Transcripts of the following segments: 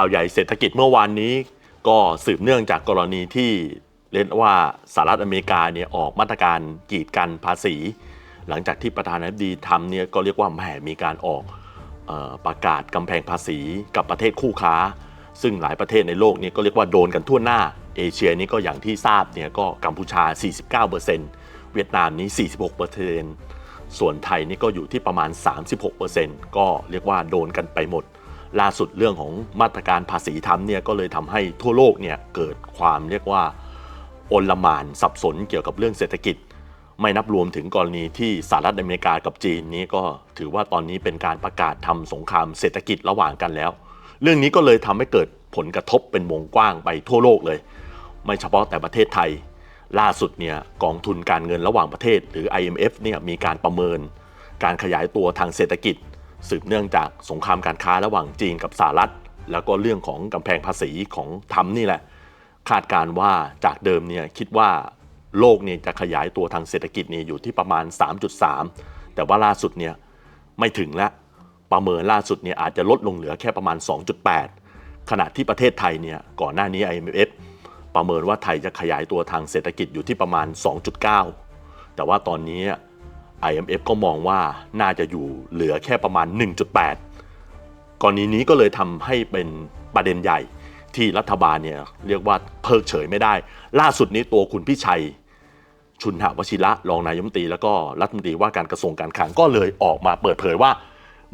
ข่าวใหญ่เศรษฐกิจเมื่อวานนี้ ก็สืบเนื่องจากกรณีที่เรียกว่าสหรัฐอเมริกาเนี่ยออกมาตรการกีดกันภาษี หลังจากที่ประธานาธิบดีทำเนี่ยก็เรียกว่าแหมมีการออกออประกาศกำแพงภาษีกับประเทศคู่ค้า ซึ่งหลายประเทศในโลกนี้ก็เรียกว่าโดนกันทั่วหน้า เอเชียนี่ก็อย่างที่ทราบเนี่ยก็กัมพูชา 49%เวียดนามนี้ 46%ส่วนไทยนี่ก็อยู่ที่ประมาณ 36%ก็เรียกว่าโดนกันไปหมด ล่าสุดเรื่องของมาตรการภาษีทำเนี่ยก็เลยทำให้ทั่วโลกเนี่ยเกิดความเรียกว่าโอลมานสับสนเกี่ยวกับเรื่องเศรษฐกิจ ไม่นับรวมถึงกรณีที่สหรัฐอเมริกากับจีนนี้ก็ถือว่าตอนนี้เป็นการประกาศทำสงครามเศรษฐกิจระหว่างกันแล้ว เรื่องนี้ก็เลยทำให้เกิดผลกระทบเป็นวงกว้างไปทั่วโลกเลย ไม่เฉพาะแต่ประเทศไทย ล่าสุดเนี่ยกองทุนการเงินระหว่างประเทศ หรือ IMF เนี่ยมีการประเมิน การขยายตัวทางเศรษฐกิจ สืบเนื่องจากสงครามการค้าระหว่างจีนกับสหรัฐ แล้วก็เรื่องของกำแพงภาษีของทำนี่แหละ คาดการณ์ว่าจากเดิมเนี่ยคิดว่าโลกเนี่ยจะขยายตัวทางเศรษฐกิจเนี่ยอยู่ที่ประมาณ 3.3 แต่ว่าล่าสุดเนี่ยไม่ถึงแล้วประเมินล่าสุดเนี่ยอาจจะลดลงเหลือแค่ประมาณ 2.8 ขณะที่ประเทศไทยเนี่ยก่อนหน้านี้ IMF ประเมินว่าไทยจะขยายตัวทางเศรษฐกิจอยู่ที่ประมาณ 2.9 แต่ว่าตอนนี้ IMF ก็มองว่าน่าจะอยู่เหลือแค่ประมาณ 1.8 กรณีนี้ก็เลยทำให้เป็นประเด็นใหญ่ที่รัฐบาลเนี่ยเรียกว่าเพิกเฉยไม่ได้ ล่าสุดนี้ตัวคุณพิชัย ชุนหวชิระรองนายมนตรี แล้วก็รัฐมนตรีว่าการกระทรวงการคลังก็เลยออกมาเปิดเผยว่า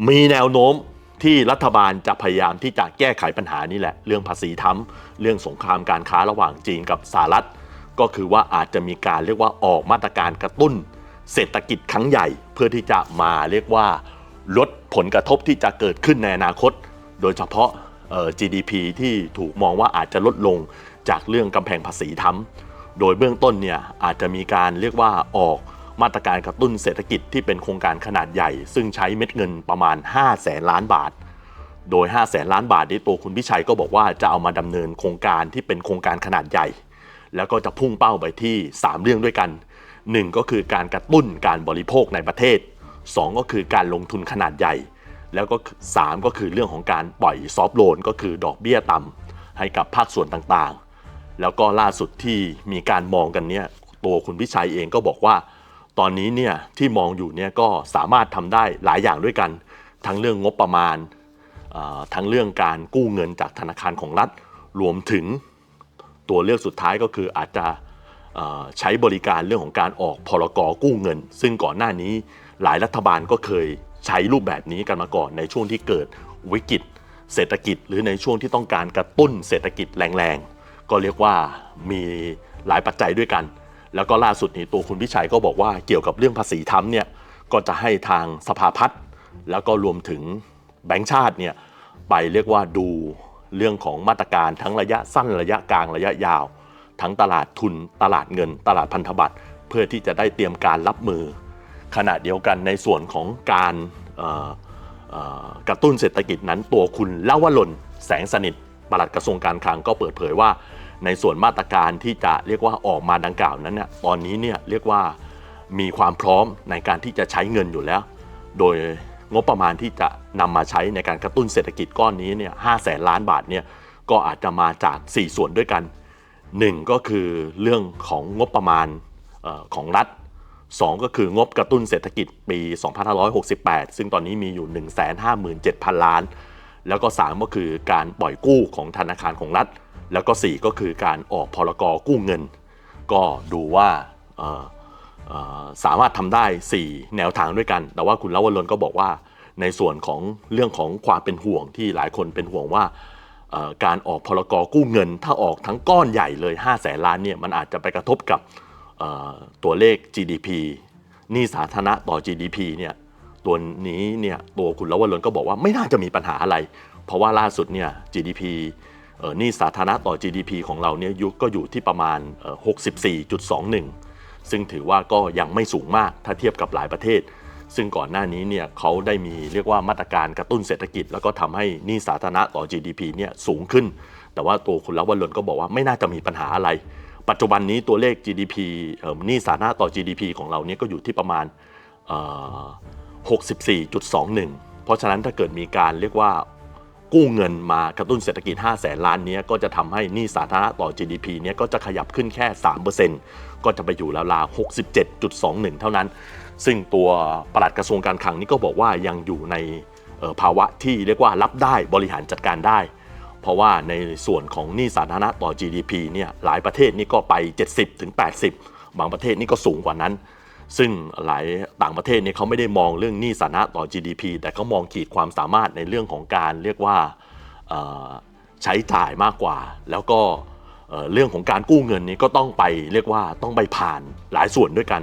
มีแนวโน้มที่รัฐบาลจะพยายามที่จะแก้ไขปัญหานี้แหละ เรื่องภาษีทั้มเรื่องสงครามการค้าระหว่างจีนกับสหรัฐ ก็คือว่าอาจจะมีการเรียกว่าออกมาตรการกระตุ้น เศรษฐกิจครั้งใหญ่เพื่อที่จะมาเรียกว่าลดผลกระทบที่จะเกิดขึ้นในอนาคต โดยเฉพาะ GDP ที่ถูกมองว่าอาจจะลดลงจากเรื่องกำแพงภาษีทั้มโดยเบื้องต้นเนี่ยอาจจะมีการเรียกว่าออกมาตรการกระตุ้นเศรษฐกิจที่เป็นโครงการขนาดใหญ่ ซึ่งใช้เม็ดเงินประมาณ 5 แสนล้านบาท โดย 5 แสนล้านบาทนี้ตัวคุณพิชัยก็บอกว่าจะเอามาดำเนินโครงการที่เป็นโครงการขนาดใหญ่ แล้วก็จะพุ่งเป้าไปที่ 3 เรื่องด้วยกัน 1 ก็คือการกระตุ้นการบริโภคในประเทศ 2 ก็คือการลงทุนขนาดใหญ่ แล้วก็ 3 ก็คือเรื่องของการปล่อยซอฟโลนก็คือดอกเบี้ยต่ำให้กับภาคส่วนต่างๆ แล้วก็ล่าสุดที่มีการมองกันเนี่ยตัวคุณพิชัยเองก็บอกว่า ตอนนี้เนี่ยที่มองอยู่เนี่ยก็สามารถทำได้หลายอย่างด้วยกัน ทั้งเรื่องงบประมาณทั้งเรื่องการกู้เงินจากธนาคารของรัฐ รวมถึงตัวเลือกสุดท้ายก็คืออาจจะ ใช้บริการเรื่องของการออกพรกกู้เงิน ซึ่งก่อนหน้านี้หลายรัฐบาลก็เคยใช้รูปแบบนี้กันมาก่อนในช่วงที่เกิดวิกฤตเศรษฐกิจ หรือในช่วงที่ต้องการกระตุ้นเศรษฐกิจแรงๆ ก็เรียกว่ามีหลายปัจจัยด้วยกัน แล้วก็ล่าสุดนี้ตัวคุณพิชัยก็บอกว่าเกี่ยวกับเรื่องภาษีทั้มเนี่ยก็จะให้ทางสภาพัฒน์แล้วก็รวมถึงแบงก์ชาติเนี่ยไปเรียกว่าดูเรื่องของมาตรการทั้งระยะสั้นระยะกลางระยะยาว ทั้งตลาดทุน ตลาดเงิน ตลาดพันธบัตร เพื่อที่จะได้เตรียมการรับมือ ขณะเดียวกันในส่วนของการกระตุ้นเศรษฐกิจนั้นตัวคุณเล่าวลนแสงสนิทปลัดกระทรวงการคลังก็เปิดเผยว่า ในส่วนมาตรการที่จะเรียกว่าออกมาดังกล่าวนั้นเนี่ยตอนนี้เนี่ยเรียกว่ามีความพร้อมในการที่จะใช้เงินอยู่แล้ว โดยงบประมาณที่จะนำมาใช้ในการกระตุ้นเศรษฐกิจก้อนนี้เนี่ยห้าแสนล้านบาทเนี่ยก็อาจจะมาจาก 4 ส่วนด้วยกัน 1ก็คือเรื่องของงบประมาณออของรัฐ 2 ก็คืองบกระตุ้นเศรษฐกิจปี 2568 ซึ่งตอนนี้มีอยู่ 157,000 ล้าน แล้วก็ 3 ก็คือการปล่อยกู้ของธนาคารของรัฐ แล้วก็ 4 ก็คือการออกพรกกู้เงิน ก็ดูว่าสามารถทำได้ 4 แนวทางด้วยกัน แต่ว่าคุณลวรนก็บอกว่าในส่วนของเรื่องของความเป็นห่วงที่หลายคนเป็นห่วงว่า การออกพรกกู้เงิน ถ้าออกทั้งก้อนใหญ่เลย5แสนล้านเนี่ยมันอาจจะไปกระทบกับตัวเลข GDP นี้สาธารณะต่อ GDP เนี่ยตัวนี้เนี่ยตัวคุณลวรนก็บอกว่าไม่น่าจะมีปัญหาอะไร เพราะว่าล่าสุดเนี่ย GDP นี้สาธารณะต่อ GDP ของเราเนี่ยยุก็อยู่ที่ประมาณเอ่อ64.21 ซึ่งถือว่าก็ยังไม่สูงมากถ้าเทียบกับหลายประเทศ ซึ่งก่อนหน้านี้เนี่ยเขาได้มีเรียกว่ามาตรการกระตุ้นเศรษฐกิจ แล้วก็ทำให้หนี้สาธารณะต่อ GDP เนี่ยสูงขึ้น แต่ว่าตัวคุณลวรนก็บอกว่าไม่น่าจะมีปัญหาอะไร ปัจจุบันนี้ตัวเลข GDP หนี้สาธารณะต่อ GDP ของเราเนี่ยก็อยู่ที่ประมาณ 64.21 เพราะฉะนั้นถ้าเกิดมีการเรียกว่ากู้เงินมากระตุ้นเศรษฐกิจ 5 แสนล้านนี้ก็จะทำให้หนี้สาธารณะต่อ GDP เนี้ยก็จะขยับขึ้นแค่ 3%ก็จะไปอยู่ราวๆ67.21 เท่านั้น ซึ่งตัวปลัดกระทรวงการคลังนี่ก็บอกว่ายังอยู่ในภาวะที่เรียกว่ารับได้บริหารจัดการได้ เพราะว่าในส่วนของหนี้สาธารณะต่อ GDP เนี่ยหลายประเทศนี่ก็ไป 70ถึง80บางประเทศนี่ก็สูงกว่านั้น ซึ่งหลายต่างประเทศเนี่ยเขาไม่ได้มองเรื่องหนี้สาธารณะต่อ GDP แต่เขามองขีดความสามารถในเรื่องของการเรียกว่าใช้จ่ายมากกว่า แล้วก็เรื่องของการกู้เงินนี้ก็ต้องไปเรียกว่าต้องไปผ่านหลายส่วนด้วยกัน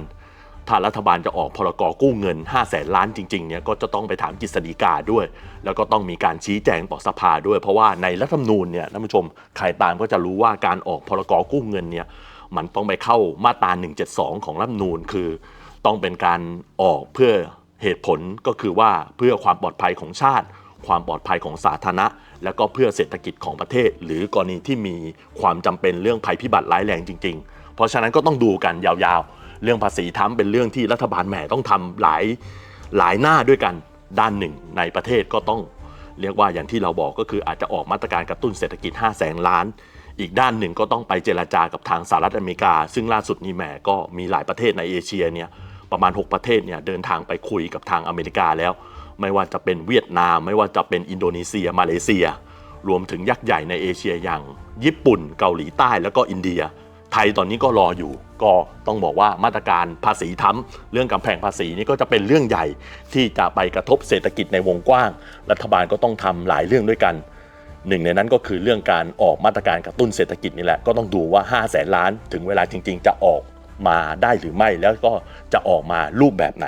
ถ้ารัฐบาลจะออกพรกกู้เงิน 5 0 0แสนล้านจริงๆเนี่ยก็จะต้องไปถามกฤษฎีกาด้วย แล้วก็ต้องมีการชี้แจงต่อสภาด้วย เพราะว่าในรัฐธรรมนูญเนี่ยท่านผู้ชมใครตามก็จะรู้ว่าการออกพรกกู้เงินเนี่ยมันต้องไปเข้ามาตรา 172 ของรัฐธรรมนูญคือ ต้องเป็นการออกเพื่อเหตุผลก็คือว่าเพื่อความปลอดภัยของชาติ ความปลอดภัยของสาธารณะ แล้วก็เพื่อเศรษฐกิจของประเทศ หรือกรณีที่มีความจำเป็นเรื่องภัยพิบัติร้ายแรงจริง ๆ เพราะฉะนั้นก็ต้องดูกันยาวๆ เรื่องภาษีทำเป็นเรื่องที่รัฐบาลแหมต้องทำหลายหลายหน้าด้วยกันด้านหนึ่งในประเทศก็ต้องเรียกว่าอย่างที่เราบอกก็คืออาจจะออกมาตรการกระตุ้นเศรษฐกิจ 5 0 0แสนล้าน อีกด้านหนึ่งก็ต้องไปเจราจากับทางสหรัฐอเมริกา ซึ่งล่าสุดนี่แหมก็มีหลายประเทศในเอเชียเนี่ยประมาณ 6 ประเทศเนี่ยเดินทางไปคุยกับทางอเมริกาแล้ว ไม่ว่าจะเป็นเวียดนาม ไม่ว่าจะเป็นอินโดนีเซีย มาเลเซีย รวมถึงยักษ์ใหญ่ในเอเชียอย่างญี่ปุ่น เกาหลีใต้แล้วก็อินเดีย ไทยตอนนี้ก็รออยู่ ก็ต้องบอกว่ามาตรการภาษีทั้มเรื่องกำแพงภาษีนี่ก็จะเป็นเรื่องใหญ่ที่จะไปกระทบเศรษฐกิจในวงกว้าง รัฐบาลก็ต้องทำหลายเรื่องด้วยกันหนึ่งในนั้นก็คือเรื่องการออกมาตรการกระตุ้นเศรษฐกิจนี่แหละก็ต้องดูว่า5 0 0แสนล้าน ถึงเวลาจริง ๆ จะออกมาได้หรือไม่แล้วก็จะออกมารูปแบบไหน